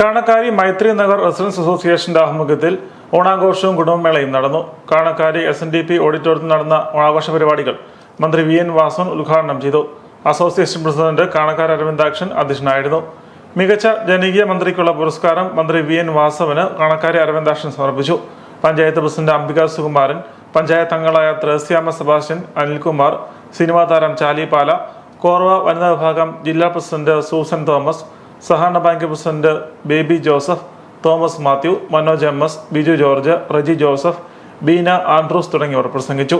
കാണക്കാരി മൈത്രി Nagar residence അസോസിയേഷന്റെ ആഭിമുഖ്യത്തിൽ ഓണാഘോഷവും കുടുംബമേളയും നടന്നു. Kanakkari S N D P ഓഡിറ്റോറിയത്തിൽ നടന്ന ഓണാഘോഷ പരിപാടികൾ മന്ത്രി വി എൻ വാസവൻ ഉദ്ഘാടനം ചെയ്തു. അസോസിയേഷൻ പ്രസിഡന്റ് കാണക്കാരി അരവിന്ദാക്ഷൻ അധ്യക്ഷനായിരുന്നു. മികച്ച ജനകീയ മന്ത്രിക്കുള്ള പുരസ്കാരം മന്ത്രി വി എൻ വാസവന് കാണക്കാരി അരവിന്ദാക്ഷൻ സമർപ്പിച്ചു. പഞ്ചായത്ത് പ്രസിഡന്റ് അംബിക സുകുമാരൻ പഞ്ചായത്ത് അംഗങ്ങളായ ത്രേസ്യാമ സെബാസ്റ്റ്യൻ അനിൽകുമാർ സിനിമാ താരം ചാലിപാല കോർവ വനിതാ വിഭാഗം ജില്ലാ പ്രസിഡന്റ് സൂസൻ തോമസ് സഹകരണ bank president Baby Joseph Thomas Mathew Manoj M S Biju George Reji Joseph Beena Andrews തുടങ്ങിയവർ പ്രസംഗിച്ചു.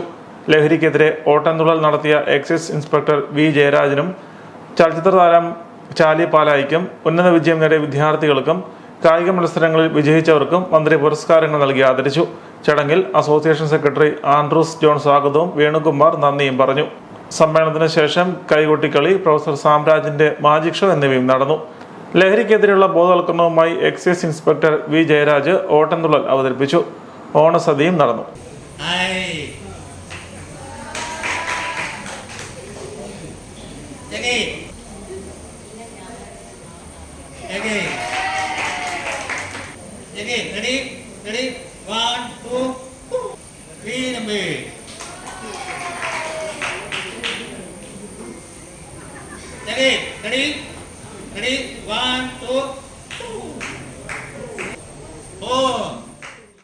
ലഹരിക്കെതിരെ ഓട്ടംതുള്ളൽ നടത്തിയ എക്സൈസ് ഇൻസ്പെക്ടർ വി ജയരാജനും ചലച്ചിത്ര താരം ചാലി പാലായിക്കും ഉന്നത വിജയം നേടിയ വിദ്യാർത്ഥികൾക്കും കായിക മത്സരങ്ങളിൽ വിജയിച്ചവർക്കും മന്ത്രി പുരസ്കാരങ്ങൾ നൽകി ആദരിച്ചു. ചടങ്ങിൽ അസോസിയേഷൻ സെക്രട്ടറി ആൻഡ്രൂസ് ജോൺ സ്വാഗതവും വേണുകുമാർ നന്ദിയും പറഞ്ഞു. സമ്മേളനത്തിന് ശേഷം കൈകൊട്ടിക്കളി പ്രൊഫസർ സാംരാജിന്റെ മാജിക് ഷോ എന്നിവയും നടന്നു. ലഹരിക്കെതിരെയുള്ള ബോധവൽക്കരണവുമായി excise inspector V. Jayaraj Ottamthullal അവതരിപ്പിച്ചു. ഓണസദ്യയും നടന്നു. Ready? Ready?